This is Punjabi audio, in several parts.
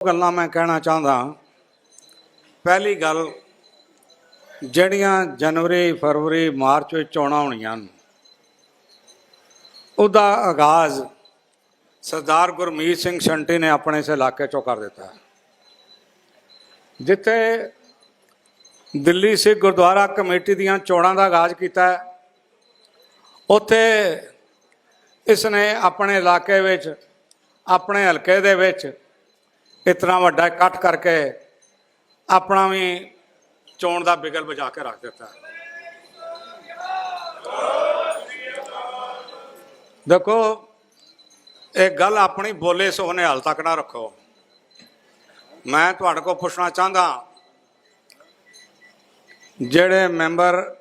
ਗੱਲਾਂ ਮੈਂ ਕਹਿਣਾ ਚਾਹੁੰਦਾ। ਪਹਿਲੀ ਗੱਲ, ਜਿਹੜੀਆਂ ਜਨਵਰੀ, ਫਰਵਰੀ, ਮਾਰਚ ਵਿੱਚ ਚੋਣਾਂ ਹੋਣੀਆਂ ਹਨ, ਉਹਦਾ ਆਗਾਜ਼ ਸਰਦਾਰ ਗੁਰਮੀਤ ਸਿੰਘ ਸ਼ੰਟੀ ਨੇ ਆਪਣੇ ਇਸ ਇਲਾਕੇ ਚੋਂ ਕਰ ਦਿੱਤਾ। ਜਿੱਥੇ ਦਿੱਲੀ ਸਿੱਖ ਗੁਰਦੁਆਰਾ ਕਮੇਟੀ ਦੀਆਂ ਚੋਣਾਂ ਦਾ ਆਗਾਜ਼ ਕੀਤਾ ਉੱਥੇ ਇਸ ਨੇ ਆਪਣੇ ਇਲਾਕੇ ਵਿੱਚ, ਆਪਣੇ ਹਲਕੇ ਦੇ ਵਿੱਚ ਇਤਨਾ ਵੱਡਾ ਇਕੱਠ ਕਰਕੇ ਆਪਣਾ ਵੀ ਚੋਣ ਦਾ ਬਿਗਲ ਵਜਾ ਕੇ ਰੱਖ ਦਿੱਤਾ। ਦੇਖੋ, ਇਹ ਗੱਲ ਆਪਣੀ ਬੋਲੇ ਸੋ ਨੇ ਹਾਲ ਤੱਕ ਨਾ ਰੱਖੋ। ਮੈਂ ਤੁਹਾਡੇ ਕੋਲ ਪੁੱਛਣਾ ਚਾਹੁੰਦਾ, ਜਿਹੜੇ ਮੈਂਬਰ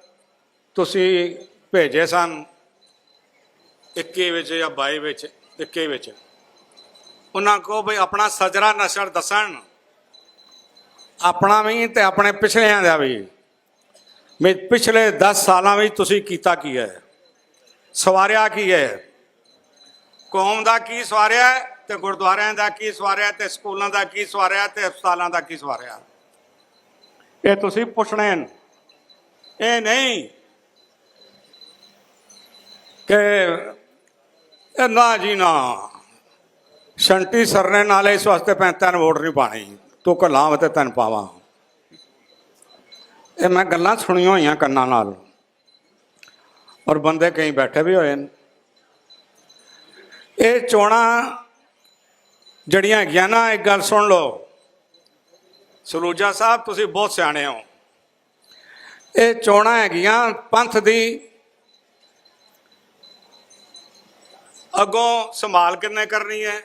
ਤੁਸੀਂ ਭੇਜੇ ਸਨ 21 ਵਿੱਚ ਜਾਂ 22 ਵਿੱਚ 21 ਵਿੱਚ? ਉਹਨਾਂ ਕੋ ਵੀ ਆਪਣਾ ਸਜਰਾ ਨਸ਼ਰ ਦੱਸਣ। ਆਪਣਾ ਵੀ ਤੇ ਆਪਣੇ ਪਿਛਲਿਆਂ ਦਾ ਵੀ। ਵੀ ਪਿਛਲੇ 10 ਸਾਲਾਂ ਵਿੱਚ ਤੁਸੀਂ ਕੀਤਾ ਕੀ ਹੈ? ਸਵਾਰਿਆ ਕੀ ਹੈ? ਕੌਮ ਦਾ ਕੀ ਸਵਾਰਿਆ ਹੈ ਤੇ ਗੁਰਦੁਆਰਿਆਂ ਦਾ ਕੀ ਸਵਾਰਿਆ ਤੇ ਸਕੂਲਾਂ ਦਾ ਕੀ ਸਵਾਰਿਆ ਤੇ ਹਸਪਤਾਲਾਂ ਦਾ ਕੀ ਸਵਾਰਿਆ ਇਹ ਤੁਸੀਂ ਪੁੱਛਣੇ ਨੇ ਇਹ ਨਹੀਂ ਕਿ ਨਾ ਜੀ ਨਾ। ਸ਼ੰਟੀ ਸਰਨੇ ਨਾਲੇ ਇਸ ਵਾਸਤੇ ਮੈਂ ਤੈਨੂੰ ਵੋਟ ਨਹੀਂ ਪਾਣੀ। ਤੂੰ ਕਲਾਂ ਤੇ ਤੈਨੂੰ ਪਾਵਾਂ। ਇਹ ਮੈਂ ਗੱਲਾਂ ਸੁਣੀਆਂ ਹੋਈਆਂ ਕੰਨਾਂ ਨਾਲ। ਔਰ ਬੰਦੇ ਕਈ ਬੈਠੇ ਵੀ ਹੋਏ ਨੇ। ਇਹ ਚੋਣਾਂ ਜੜੀਆਂ ਹੈਗੀਆਂ ਨਾ, ਇੱਕ ਗੱਲ ਸੁਣ ਲਓ। ਸਲੂਜਾ ਸਾਹਿਬ, ਤੁਸੀਂ ਬਹੁਤ ਸਿਆਣੇ ਹੋ। ਇਹ ਚੋਣਾਂ ਹੈਗੀਆਂ ਪੰਥ ਦੀ। ਅੱਗੋਂ ਸੰਭਾਲ ਕਿੰਨੇ ਕਰਨੀ ਹੈ?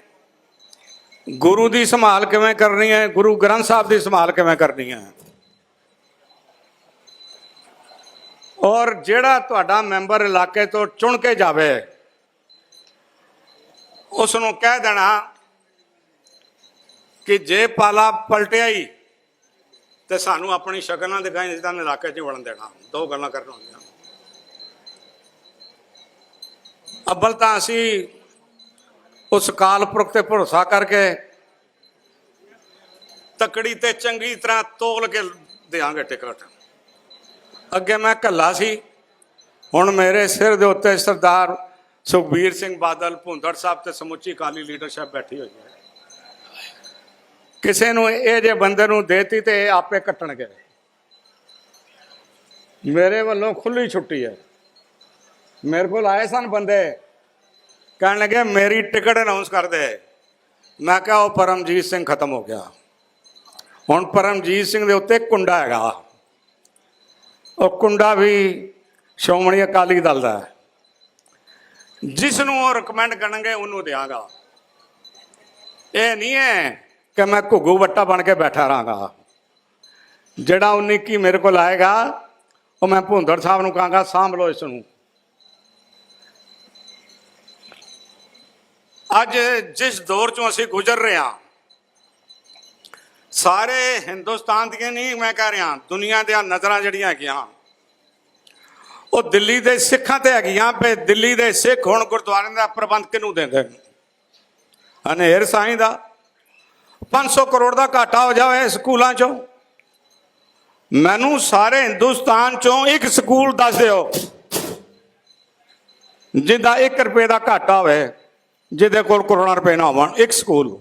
ਗੁਰੂ ਦੀ ਸੰਭਾਲ ਕਿਵੇਂ ਕਰਨੀ ਹੈ? ਗੁਰੂ ਗ੍ਰੰਥ ਸਾਹਿਬ ਦੀ ਸੰਭਾਲ ਕਿਵੇਂ ਕਰਨੀ ਹੈ? ਔਰ ਜਿਹੜਾ ਤੁਹਾਡਾ ਮੈਂਬਰ ਇਲਾਕੇ ਤੋਂ ਚੁਣ ਕੇ ਜਾਵੇ ਉਸ ਨੂੰ ਕਹਿ ਦੇਣਾ ਕਿ ਜੇ ਪਾਲਾ ਪਲਟਿਆ ਹੀ, ਤੇ ਸਾਨੂੰ ਆਪਣੀ ਸ਼ਕਲ ਨਾ ਦਿਖਾਈ, ਨਹੀਂ ਤਾਂ ਇਲਾਕੇ 'ਚ ਵੜਨ ਦੇਣਾ। ਦੋ ਗੱਲਾਂ ਕਰਨ ਹੁੰਦੀਆਂ। ਅੱਬਲ ਤਾਂ ਅਸੀਂ ਉਸ ਕਾਲ ਪੁਰਖ ਤੇ ਭਰੋਸਾ ਕਰਕੇ ਤਕੜੀ ਤੇ ਚੰਗੀ ਤਰ੍ਹਾਂ ਤੋਲ ਕੇ ਦੇਾਂਗੇ ਟਿਕਟ। ਅੱਗੇ ਮੈਂ ਕੱਲਾ ਸੀ। ਹੁਣ ਮੇਰੇ ਸਿਰ ਦੇ ਉੱਤੇ ਸਰਦਾਰ ਸੁਖਬੀਰ ਸਿੰਘ ਬਾਦਲ, ਭੁੰਦੜ ਸਾਹਿਬ ਤੇ ਸਮੁੱਚੀ ਕਾਲੀ ਲੀਡਰਸ਼ਿਪ ਬੈਠੀ ਹੋਈ ਹੈ। ਕਿਸੇ ਨੂੰ ਇਹ ਜੇ ਬੰਦੇ ਨੂੰ ਦੇਤੀ ਤੇ ਇਹ ਆਪੇ ਕੱਟਣਗੇ ਮੇਰੇ ਵੱਲੋਂ ਖੁੱਲੀ ਛੁੱਟੀ ਹੈ। ਮੇਰੇ ਕੋਲ ਆਏ ਸਨ ਬੰਦੇ। ਕਹਿਣ ਲੱਗੇ, ਮੇਰੀ ਟਿਕਟ ਅਨਾਉਂਸ ਕਰ ਦੇ। ਮੈਂ ਕਿਹਾ, ਉਹ ਪਰਮਜੀਤ ਸਿੰਘ ਖਤਮ ਹੋ ਗਿਆ। ਹੁਣ ਪਰਮਜੀਤ ਸਿੰਘ ਦੇ ਉੱਤੇ ਕੁੰਡਾ ਹੈਗਾ। ਉਹ ਕੁੰਡਾ ਵੀ ਸ਼੍ਰੋਮਣੀ ਅਕਾਲੀ ਦਲ ਦਾ ਜਿਸ ਨੂੰ ਉਹ ਰეკਮੈਂਡ ਕਰਨਗੇ, ਉਹਨੂੰ ਦਿਆਂਗਾ। ਇਹ ਨਹੀਂ ਹੈ ਕਿ ਮੈਂ ਘੁੱਗੂ ਵੱਟਾ ਬਣ ਕੇ ਬੈਠਾ ਰਹਾਂਗਾ। ਜਿਹੜਾ 19 ਕੀ ਮੇਰੇ ਕੋਲ ਆਏਗਾ, ਉਹ ਮੈਂ ਭੁੰਦੜ ਸਾਹਿਬ ਨੂੰ ਕਹਾਂਗਾ, ਸਾਂਭ ਲਓ ਇਸ ਨੂੰ। ਅੱਜ ਜਿਸ ਦੌਰ ਚੋਂ ਅਸੀਂ ਗੁਜ਼ਰ ਰਹੇ ਹਾਂ, ਸਾਰੇ ਹਿੰਦੁਸਤਾਨ ਦੀਆਂ ਨਹੀਂ ਮੈਂ ਕਹਿ ਰਿਹਾ, ਦੁਨੀਆ ਦੀਆਂ ਨਜ਼ਰਾਂ ਜਿਹੜੀਆਂ ਹੈਗੀਆਂ, ਉਹ ਦਿੱਲੀ ਦੇ ਸਿੱਖਾਂ ਤੇ ਹੈਗੀਆਂ ਪਏ ਦਿੱਲੀ ਦੇ ਸਿੱਖ ਹੁਣ ਗੁਰਦੁਆਰਿਆਂ ਦਾ ਪ੍ਰਬੰਧ ਕਿਹਨੂੰ ਦਿੰਦੇ ਨੇ ਹਨੇਰ ਸਾਈਂ ਦਾ। 500 ਕਰੋੜ ਦਾ ਘਾਟਾ ਹੋ ਜਾਵੇ ਸਕੂਲਾਂ ਚੋਂ। ਮੈਨੂੰ ਸਾਰੇ ਹਿੰਦੁਸਤਾਨ ਚੋਂ ਇੱਕ ਸਕੂਲ ਦੱਸ ਦਿਓ ਜਿਹਦਾ 1 ਰੁਪਏ ਦਾ ਘਾਟਾ ਹੋਵੇ। ਜਿਹਦੇ ਕੋਲ ਕਰੋੜਾਂ ਰੁਪਏ ਨਾ ਹੋਵਣ ਇੱਕ ਸਕੂਲ।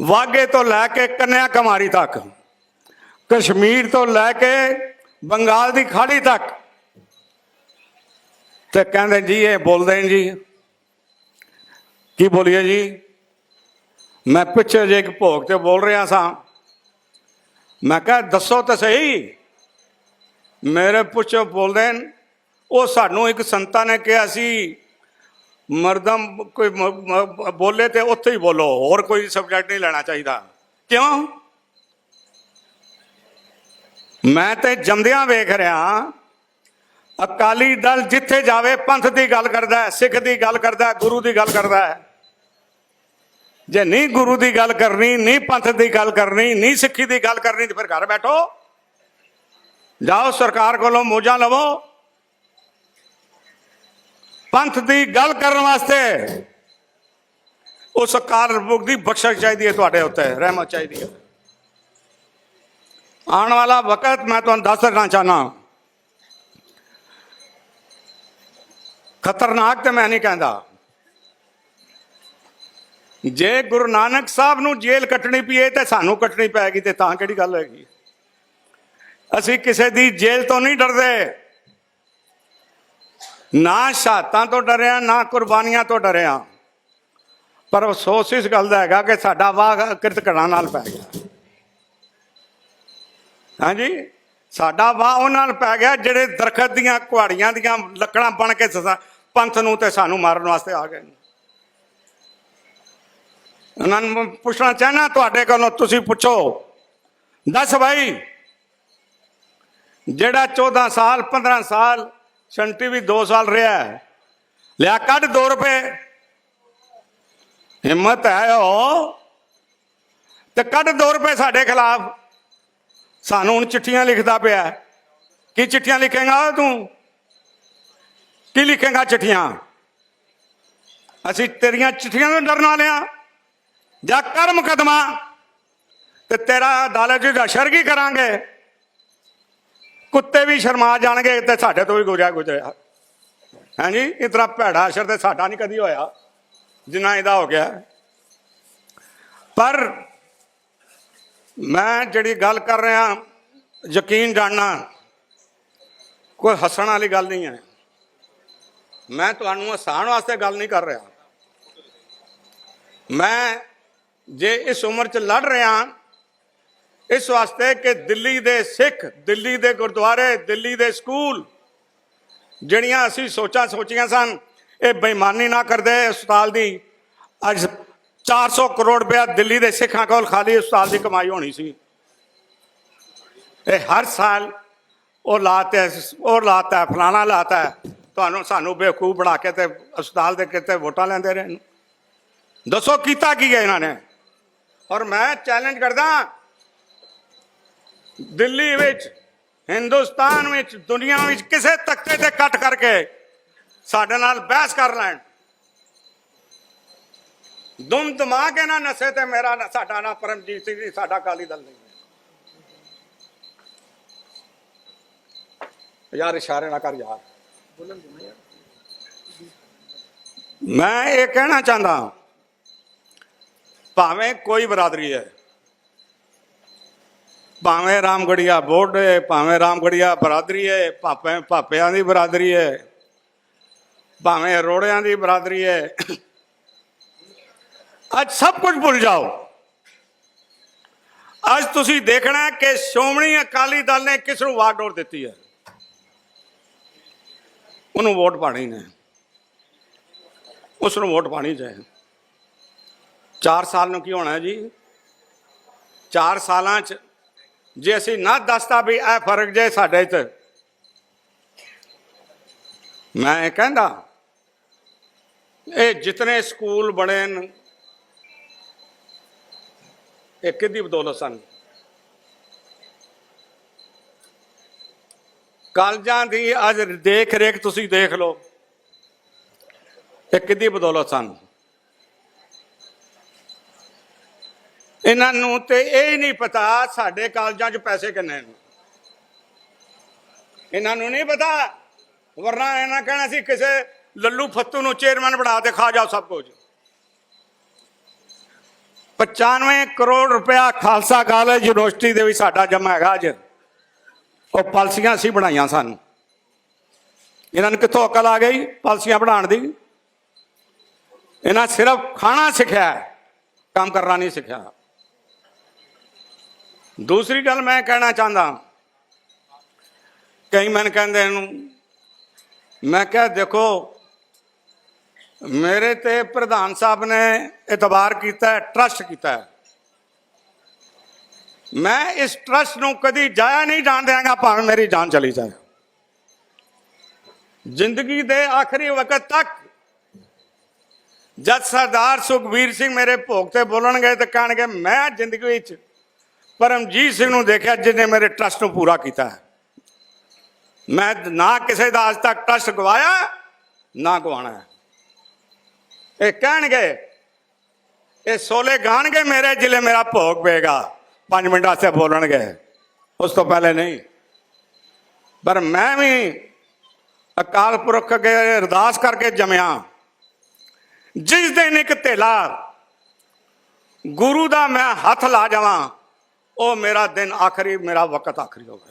ਵਾਗੇ ਤੋਂ ਲੈ ਕੇ ਕੰਨਿਆ ਕੁਮਾਰੀ ਤੱਕ, ਕਸ਼ਮੀਰ ਤੋਂ ਲੈ ਕੇ ਬੰਗਾਲ ਦੀ ਖਾੜੀ ਤੱਕ। ਤੇ ਕਹਿੰਦੇ ਜੀ, ਇਹ ਬੋਲਦੇ ਨੇ ਜੀ। ਕੀ ਬੋਲੀਏ ਜੀ? ਮੈਂ ਪਿੱਛੇ ਜੇ ਇੱਕ ਭੋਗ ਤੇ ਬੋਲ ਰਿਹਾ ਸਾਂ। ਮੈਂ ਕਿਹਾ, ਦੱਸੋ ਤਾਂ ਸਹੀ। ਮੇਰੇ ਪੁੱਛੋ ਬੋਲਦੇ ਨੇ। ਉਹ ਸਾਨੂੰ ਇੱਕ ਸੰਤਾ ਨੇ ਕਿਹਾ ਸੀ ਮਰਦਮ ਕੋਈ ਬੋਲੇ ਤੇ ਉੱਥੇ ਹੀ ਬੋਲੋ, ਹੋਰ ਕੋਈ ਸਬਜੈਕਟ ਨਹੀਂ ਲੈਣਾ ਚਾਹੀਦਾ। ਕਿਉਂ? ਮੈਂ ਤੇ ਜੰਮਦਿਆਂ ਵੇਖ ਰਿਹਾ ਅਕਾਲੀ ਦਲ ਜਿੱਥੇ ਜਾਵੇ ਪੰਥ ਦੀ ਗੱਲ ਕਰਦਾ ਹੈ, ਸਿੱਖ ਦੀ ਗੱਲ ਕਰਦਾ ਹੈ, ਗੁਰੂ ਦੀ ਗੱਲ ਕਰਦਾ ਹੈ। ਜੇ ਨਹੀਂ ਗੁਰੂ ਦੀ ਗੱਲ ਕਰਨੀ, ਨਹੀਂ ਪੰਥ ਦੀ ਗੱਲ ਕਰਨੀ, ਨਹੀਂ ਸਿੱਖੀ ਦੀ ਗੱਲ ਕਰਨੀ, ਤੇ ਫਿਰ ਘਰ ਬੈਠੋ। ਜਾਓ ਸਰਕਾਰ ਕੋਲੋਂ ਮੋਜਾਂ ਲਵੋ। ਪੰਥ ਦੀ ਗੱਲ ਕਰਨ ਵਾਸਤੇ ਉਸ ਅਕਾਲ ਪੁਰਖ ਦੀ ਬਖਸ਼ਿਸ਼ ਚਾਹੀਦੀ ਹੈ ਤੁਹਾਡੇ ਉੱਤੇ, ਰਹਿਮਤ ਚਾਹੀਦੀ ਹੈ। ਆਉਣ ਵਾਲਾ ਵਕਤ ਮੈਂ ਤੁਹਾਨੂੰ ਦੱਸ ਦੇਣਾ ਚਾਹਨਾ ਖਤਰਨਾਕ ਤੇ ਮੈਂ ਨਹੀਂ ਕਹਿੰਦਾ। ਜੇ ਗੁਰੂ ਨਾਨਕ ਸਾਹਿਬ ਨੂੰ ਜੇਲ੍ਹ ਕੱਟਣੀ ਪਈ ਤੇ ਸਾਨੂੰ ਕੱਟਣੀ ਪੈਗੀ ਤੇ ਤਾਂ ਕਿਹੜੀ ਗੱਲ ਹੈਗੀ ਅਸੀਂ ਕਿਸੇ ਦੀ ਜੇਲ੍ਹ ਤੋਂ ਨਹੀਂ ਡਰਦੇ। ਨਾ ਸ਼ਹਾਦਤਾਂ ਤੋਂ ਡਰਿਆ, ਨਾ ਕੁਰਬਾਨੀਆਂ ਤੋਂ ਡਰਿਆ। ਪਰ ਅਫਸੋਸ ਇਸ ਗੱਲ ਦਾ ਹੈਗਾ ਕਿ ਸਾਡਾ ਵਾਹ ਕਿਰਤ ਨਾਲ ਪੈ ਗਿਆ। ਹਾਂਜੀ? ਸਾਡਾ ਵਾਹ ਉਹਨਾਂ ਨਾਲ ਪੈ ਗਿਆ ਜਿਹੜੇ ਦਰਖਤ ਦੀਆਂ, ਕੁਹਾੜੀਆਂ ਦੀਆਂ ਲੱਕੜਾਂ ਬਣ ਕੇ ਸਦਾ ਪੰਥ ਨੂੰ ਤੇ ਸਾਨੂੰ ਮਾਰਨ ਵਾਸਤੇ ਆ ਗਏ ਉਹਨਾਂ ਨੂੰ ਪੁੱਛਣਾ ਚਾਹਨਾ ਤੁਹਾਡੇ ਕੋਲੋਂ, ਤੁਸੀਂ ਪੁੱਛੋ। ਦੱਸ ਭਾਈ ਜਿਹੜਾ 14 ਸਾਲ 15 ਸਾਲ ਸ਼ੰਟੀ ਵੀ 2 ਸਾਲ ਰਿਹਾ ਹੈ, ਲਿਆ ਕੱਢ 2 ਰੁਪਏ। ਹਿੰਮਤ ਹੈ ਉਹ। ਤੇ ਕੱਢ 2 ਰੁਪਏ ਸਾਡੇ ਖਿਲਾਫ। ਸਾਨੂੰ ਹੁਣ ਚਿੱਠੀਆਂ ਲਿਖਦਾ ਪਿਆ ਕੀ ਚਿੱਠੀਆਂ ਲਿਖੇਗਾ ਤੂੰ? ਕੀ ਲਿਖੇਗਾ ਚਿੱਠੀਆਂ? ਅਸੀਂ ਤੇਰੀਆਂ ਚਿੱਠੀਆਂ ਤੋਂ ਡਰਨ ਵਾਲੇ ਜਾਂ ਕਰ ਮੁਕਦਮਾ ਤੇ ਤੇਰਾ ਅਦਾਲਤ ਵਿੱਚ ਅਸ਼ਰ ਕੀ ਕਰਾਂਗੇ। ਕੁੱਤੇ ਵੀ ਸ਼ਰਮਾ ਜਾਣਗੇ ਤੇ ਸਾਡੇ ਤੋਂ ਵੀ ਗੁਜ਼ਰਿਆ ਗੁਜ਼ਰਿਆ। ਹਾਂਜੀ? ਇਤਨਾ ਭੈੜਾ ਅਸ਼ਰ ਤੇ ਸਾਡਾ ਨਹੀਂ ਕਦੀ ਹੋਇਆ, ਜਿੰਨਾ ਇਹਦਾ ਹੋ ਗਿਆ। ਪਰ ਮੈਂ ਜਿਹੜੀ ਗੱਲ ਕਰ ਰਿਹਾ, ਯਕੀਨ ਜਾਣਨਾ, ਕੋਈ ਹੱਸਣ ਵਾਲੀ ਗੱਲ ਨਹੀਂ ਹੈ। ਮੈਂ ਤੁਹਾਨੂੰ ਹਸਾਉਣ ਵਾਸਤੇ ਗੱਲ ਨਹੀਂ ਕਰ ਰਿਹਾ। ਮੈਂ ਜੇ ਇਸ ਉਮਰ 'ਚ ਲੜ ਰਿਹਾ ਇਸ ਵਾਸਤੇ ਕਿ ਦਿੱਲੀ ਦੇ ਸਿੱਖ, ਦਿੱਲੀ ਦੇ ਗੁਰਦੁਆਰੇ, ਦਿੱਲੀ ਦੇ ਸਕੂਲ, ਜਿਹੜੀਆਂ ਅਸੀਂ ਸੋਚਾਂ ਸੋਚੀਆਂ ਸਨ, ਇਹ ਬੇਈਮਾਨੀ ਨਾ ਕਰਦੇ ਹਸਪਤਾਲ ਦੀ। ਅੱਜ 400 ਕਰੋੜ ਰੁਪਇਆ ਦਿੱਲੀ ਦੇ ਸਿੱਖਾਂ ਕੋਲ ਖਾਲੀ ਹਸਪਤਾਲ ਦੀ ਕਮਾਈ ਹੋਣੀ ਸੀ। ਇਹ ਹਰ ਸਾਲ ਉਹ ਲਾਤੇ ਉਹ ਲਾਤਾ ਫਲਾਣਾ ਲਾਤਾ ਤੁਹਾਨੂੰ, ਸਾਨੂੰ ਬੇਵਕੂਫ ਬਣਾ ਕੇ ਤੇ ਹਸਪਤਾਲ ਦੇ ਕਿਤੇ ਵੋਟਾਂ ਲੈਂਦੇ ਰਹੇ ਦੱਸੋ ਕੀਤਾ ਕੀ ਹੈ ਇਹਨਾਂ ਨੇ? ਔਰ ਮੈਂ ਚੈਲੰਜ ਕਰਦਾ ਦਿੱਲੀ ਵਿੱਚ, ਹਿੰਦੁਸਤਾਨ ਵਿੱਚ, ਦੁਨੀਆ ਵਿੱਚ ਕਿਸੇ ਤੱਕੇ ਤੇ ਕੱਟ ਕਰਕੇ ਸਾਡੇ ਨਾਲ ਬਹਿਸ ਕਰ ਲੈਣ। ਦਮ ਦਮਾ ਕੇ ਨਾ ਨਸੇ ਤੇ ਮੇਰਾ ਨਾ- ਸਾਡਾ ਨਾ ਪਰਮਜੀਤ ਸਿੰਘ ਜੀ, ਸਾਡਾ ਕਾਲੀ ਦਲ ਨਹੀਂ ਯਾਰ, ਇਸ਼ਾਰੇ ਨਾ ਕਰ ਯਾਰ। ਮੈਂ ਇਹ ਕਹਿਣਾ ਚਾਹੁੰਦਾ ਭਾਵੇਂ ਕੋਈ ਬਰਾਦਰੀ ਹੈ ਭਾਵੇਂ ਰਾਮਗੜੀਆ ਬੋਰਡ ਹੈ ਭਾਵੇਂ ਰਾਮਗੜੀਆ ਬਰਾਦਰੀ ਹੈ ਭਾਵੇਂ ਭਾਪਿਆਂ ਦੀ ਬਰਾਦਰੀ ਹੈ ਭਾਵੇਂ ਰੋੜਿਆਂ ਦੀ ਬਰਾਦਰੀ ਹੈ ਅੱਜ ਸਭ ਕੁਝ ਭੁੱਲ ਜਾਓ। ਅੱਜ ਤੁਸੀਂ ਦੇਖਣਾ ਕਿ ਸ਼੍ਰੋਮਣੀ ਅਕਾਲੀ ਦਲ ਨੇ ਕਿਸ ਨੂੰ ਵਾਗਡੋਰ ਦਿੱਤੀ ਹੈ। ਉਹਨੂੰ ਵੋਟ ਪਾਣੀ ਨੇ। ਉਸ ਨੂੰ ਵੋਟ ਪਾਣੀ ਚਾਹੀਦੀ 4 ਸਾਲ ਨੂੰ ਕੀ ਹੋਣਾ ਜੀ? 4 ਸਾਲਾਂ ਚ ਜੇ ਅਸੀਂ ਨਾ ਦੱਸਤਾ ਵੀ ਇਹ ਫ਼ਰਕ ਜੇ ਸਾਡੇ ਚ। ਮੈਂ ਇਹ ਕਹਿੰਦਾ, ਇਹ ਜਿਤਨੇ ਸਕੂਲ ਬਣੇ ਨੇ ਇਹ ਕਿਹਦੀ ਬਦੌਲਤ ਸਨ? ਕਾਲਜਾਂ ਦੀ ਅੱਜ ਦੇਖ ਰੇਖ ਤੁਸੀਂ ਦੇਖ ਲਓ, ਇਹ ਕਿਹਦੀ ਬਦੌਲਤ ਸਨ? ਇਹਨਾਂ ਨੂੰ ਤੇ ਇਹ ਨਹੀਂ ਪਤਾ ਸਾਡੇ ਕਾਲਜਾਂ 'ਚ ਪੈਸੇ ਕਿੰਨੇ ਨੇ। ਇਹਨਾਂ ਨੂੰ ਨਹੀਂ ਪਤਾ, ਵਰਨਾ ਇਹਨਾਂ ਕਹਿਣਾ ਸੀ ਕਿਸੇ ਲੱਲੂ ਫੱਤੂ ਨੂੰ ਚੇਅਰਮੈਨ ਬਣਾ ਕੇ ਖਾ ਜਾਓ ਸਭ ਕੁਝ। 95 ਕਰੋੜ ਰੁਪਇਆ ਖਾਲਸਾ ਕਾਲਜ ਯੂਨੀਵਰਸਿਟੀ ਦੇ ਵੀ ਸਾਡਾ ਜਮਾ ਹੈਗਾ ਅੱਜ। ਉਹ ਪਾਲਸੀਆਂ ਸੀ ਬਣਾਈਆਂ ਸਾਨੂੰ। ਇਹਨਾਂ ਨੂੰ ਕਿੱਥੋਂ ਅਕਲ ਆ ਗਈ ਪਾਲਸੀਆਂ ਬਣਾਉਣ ਦੀ? ਇਹਨਾਂ ਸਿਰਫ ਖਾਣਾ ਸਿੱਖਿਆ ਕੰਮ ਕਰਨਾ ਨਹੀਂ ਸਿੱਖਿਆ। ਦੂਸਰੀ ਗੱਲ ਮੈਂ ਕਹਿਣਾ ਚਾਹੁੰਦਾ ਕਈ ਮਨ ਕਹਿੰਦੇ ਇਹਨੂੰ, ਮੈਂ ਕਿਹਾ, ਦੇਖੋ, ਮੇਰੇ ਤੇ ਪ੍ਰਧਾਨ ਸਾਹਿਬ ਨੇ ਇਤਬਾਰ ਕੀਤਾ ਟਰਸਟ ਕੀਤਾ ਹੈ। ਮੈਂ ਇਸ ਟਰਸਟ ਨੂੰ ਕਦੀ ਜਾਇਆ ਨਹੀਂ ਜਾਣ ਦਿਆਂਗਾ, ਭਾਵੇਂ ਮੇਰੀ ਜਾਨ ਚਲੀ ਜਾਏ ਜ਼ਿੰਦਗੀ ਦੇ ਆਖਰੀ ਵਕਤ ਤੱਕ ਜਦ ਸਰਦਾਰ ਸੁਖਬੀਰ ਸਿੰਘ ਮੇਰੇ ਭੋਗ ਤੇ ਬੋਲਣਗੇ ਤੇ ਕਹਿਣਗੇ, ਮੈਂ ਜ਼ਿੰਦਗੀ ਵਿੱਚ ਪਰਮਜੀਤ ਸਿੰਘ ਨੂੰ ਦੇਖਿਆ ਜਿਹਨੇ ਮੇਰੇ ਟਰਸਟ ਨੂੰ ਪੂਰਾ ਕੀਤਾ। ਹੈ ਮੈਂ ਨਾ ਕਿਸੇ ਦਾ ਅੱਜ ਤੱਕ ਟਰਸਟ ਗਵਾਇਆ, ਨਾ ਗਵਾਣਾ ਇਹ ਕਹਿਣਗੇ, ਇਹ ਸੋਲੇ ਗਾਣਗੇ ਮੇਰੇ ਜ਼ਿਲ੍ਹੇ ਮੇਰਾ ਭੋਗ ਪਏਗਾ। 5 ਮਿੰਟ ਵਾਸਤੇ ਬੋਲਣਗੇ। ਉਸ ਤੋਂ ਪਹਿਲੇ ਨਹੀਂ। ਪਰ ਮੈਂ ਵੀ ਅਕਾਲ ਪੁਰਖ ਅੱਗੇ ਅਰਦਾਸ ਕਰਕੇ ਜੰਮਿਆ। ਜਿਸ ਦਿਨ ਇੱਕ ਧੇਲਾ ਗੁਰੂ ਦਾ ਮੈਂ ਹੱਥ ਲਾ ਜਾਵਾਂ ਉਹ ਮੇਰਾ ਦਿਨ ਆਖਰੀ ਮੇਰਾ ਵਕਤ ਆਖਰੀ ਹੋ ਗਿਆ।